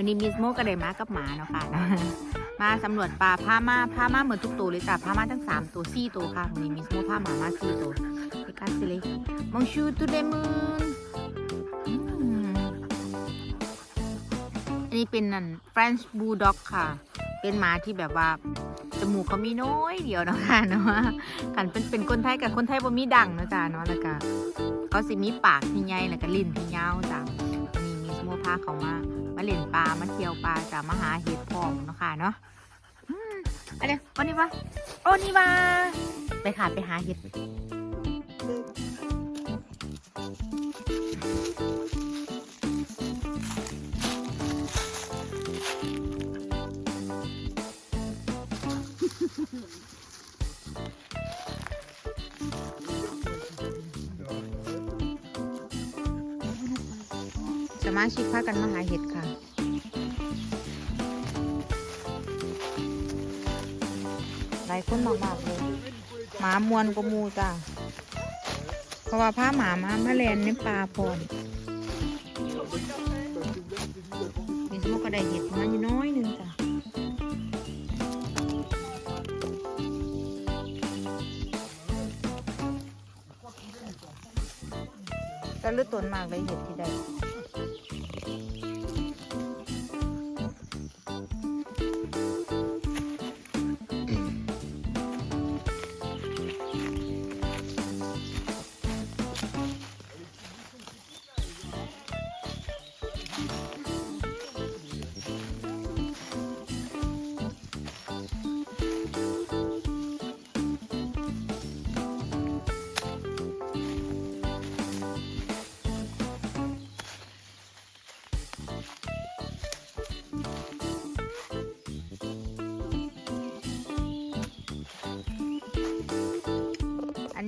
วันนี้มิสโมก็ได้มากับหมาเนาะค่ะ มาสำรวจปลาพามาพามาเหมือนทุกตัวเลยจ้ะพามาทั้งสามตัวสี่ตัวค่ะวันนี้มิสโมพาหมามาสี่ตัวไปกันสิเลยมองชูตูเดมูนอันนี้เป็นนั่น French Bulldog ค่ะ เป็นหมาที่แบบว่าจมูกเขามีน้อยเดียวเนาะค่ะเนาะกันเป็นเป็นคนไทยกับคนไทยบ่มีดังเนาะจ้าเนาะแล้วก็เขาสิมีปากที่ใหญ่แล้วก็ลิ้นที่ยาวจ้ะวันนี้มีส โมพาเขามามาเล่นปลามาเที่ยวปลาจะมาหาเห็ดพอมเนาะค่ะเนาะอืมอันนี้วันนี้วะโอ้นี่วะไปค่ะไปหาเห็ด มาชิกพากันมาหาเห็ดค่ะ หลายคนมากๆเลยหมามวนกมูจ้ะเพราะว่าพาหมามามาแลนในป่าพรมีสมกก็ได้เห็ดมาอยู่น้อยหนึงจ้ะแต่ลือตนมากเลยเห็ดที่ได้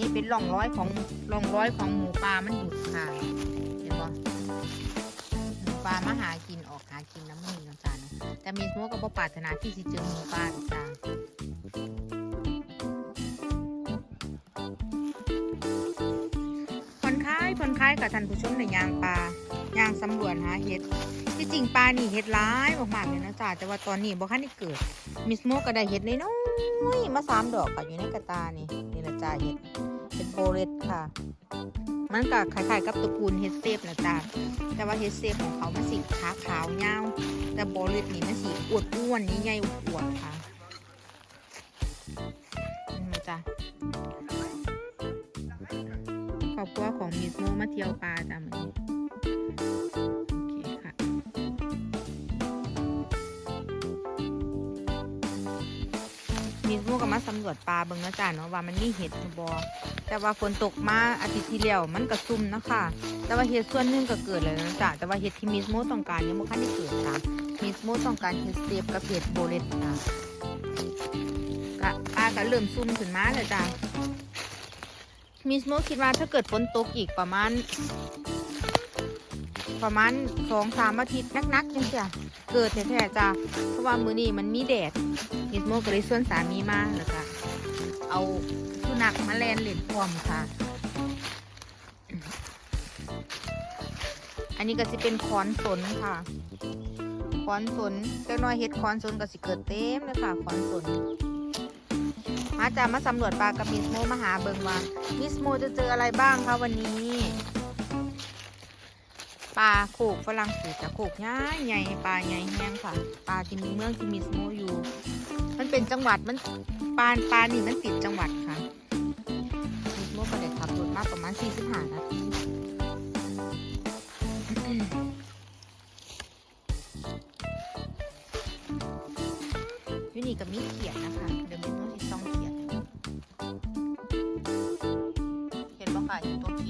นี้เป็นร่องร้อยของร่องร้อยของหมูป่ามันหยุดค่ะ เห็นปะหมูป่ามาหากินออกหากินน้ำมันนี่น้องจานแต่มีสมก็บ่ปรารถนาที่สิเจอหมูป่าหรอกจ้าผ่อนคลายผ่อนคลายกับท่านผู้ชมในยางปลายางสำรวจหาเห็ด ที่จริงปลานี่เห็ดร้ายมากๆเลยนะจ๊ะแต่ว่าตอนนี้บ่คันได้เกิดมิสโมก็ได้เห็ดน้อยมาสามดอกค่ะอยู่ในกระตานี่นี่ละจ้าเห็ดเห็ดโบเรตค่ะ มันก็คล้ายๆกับตระกูลเห็ดเซฟนะจ้าแต่ว่าเห็ดเซฟของเขามันสีขาขาวยาวแต่โบเรตนี่มันสีอวดอ้วนใหญ่อวดค่ะนี่นะจ้าครอบครัวของมิสโมมาเที่ยวปลาจ้ามันนี้ กับมาสำรวจปลาเบิ่งนะจ๊ะเนาะว่ามันมีเห็ดหรือบอแต่ว่าฝนตกมาอาทิตย์ที่แล้วมันก็ซุ่มนะคะ แต่ว่าเห็ดส่วนนึงก็เกิดแล้วนะจ๊ะแต่ว่าเห็ดที่มิสโมต้องการยังไม่คันได้เกิดจ้ะมิสโมต้องการเห็ดเซฟกับเห็ดโบเลตจ้ะก็ปลาก็เริ่มซุ่มขึ้นมาเลยจ้ะมิสโมคิดว่าถ้าเกิดฝนตกอีกประมาณ ประมาณสองสามอาทิตย์นักๆจังจ้ะ เกิดแท้ๆจ้ะเพราะว่ามื้อนี้มันมีแดดนิสโมก็เลยส่วนสามีมาแล้วก็เอาสุนัขมาแลนเล่นพร้อมค่ะ อันนี้ก็จะเป็นคอนสนค่ะคอนสนเจ้าน้อยเฮ็ดคอนสนก็สิเกิดเต็มเลยค่ะคอนสนมาจามาสำรวจปลากับมิสโมมาหาเบิงว่ามิสโมจะเจออะไรบ้างคะวันนี้ ปลาโขกฝรั่งเศสจะโขกง่ายใหญ่ปลาใหญ่แห้งค่ะ ปลาที่มีเมืองที่มิสโมอยู่ มันเป็นจังหวัดมันปลาปลานี่มันติดจังหวัดค่ะมิสโมก็ได้ขับรถมาประมาณ45นาทีอยู่นี่ก็มีเขียดนะคะเดี๋ยวมิสโมสิต้องเขียดเห็นบ่ค่ะเห็นตัวเขียด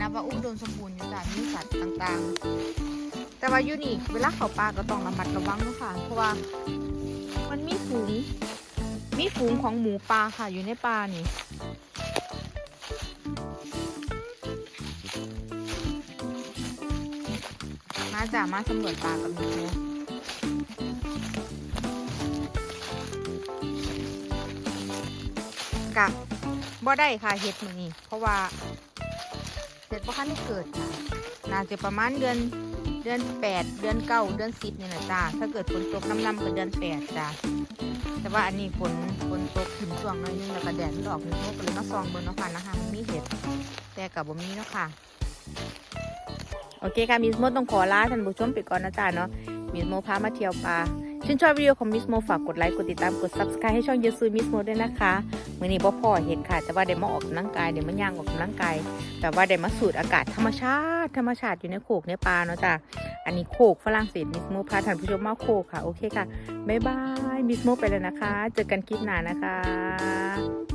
นับว่าอุดมสมบูรณ์อยู่จ้ะมีสัตว์ต่างๆ แต่ว่ายูนี่เวลาเขาป่าก็ต้องระมัดระวังเนาะค่ะ เพราะว่ามันมีฝูง มีฝูงของหมูป่าค่ะอยู่ในป่านี่มาจ้ะมาสำรวจป่ากับมีโมกะบ่ได้ค่ะเฮ็ดมือนี้เพราะว่า เฮ็ดบ่คันเกิดค่ะน่าจะประมาณเดือนเดือนแปดเดือนเก้าเดือนสิบนี่แหละจ้าถ้าเกิดฝนตกน้ำน้ำก็เดือนแปดจ้าแต่ว่าอันนี้ฝนฝนตกขึ้นช่วงน้อยนึงแล้วก็แดดมันออกมันก็เลยมาซองเบิ่งเนาะค่ะนะคะมีเห็ดแต่กับบ่มีเนาะค่ะ โอเคค่ะมิสโมต้องขอลาท่านผู้ชมไปก่อนนะจ๊ะเนาะมิสโมพามาเที่ยวป่า ชื่นชอบวิดีโอของมิสโมฝากกดไลค์ กดติดตาม กด subscribe ให้ช่องยูซูมิสโมด้วยนะคะ มื่อนี้พ่อพ่อเห็นค่ะ แต่ว่าได้มาออกกำลังกาย เดี๋ยวมาย่างออกกำลังกาย แต่ว่าได้มาสูดอากาศธรรมชาติ ธรรมชาติอยู่ในโขกในปลาเนาะจ้ะ อันนี้โขกฝรั่งเศสมิสโมพาท่านผู้ชมมาโขกค่ะ โอเคค่ะ บ๊ายบาย มิสโมไปแล้วนะคะ เจอกันคลิปหน้านะคะ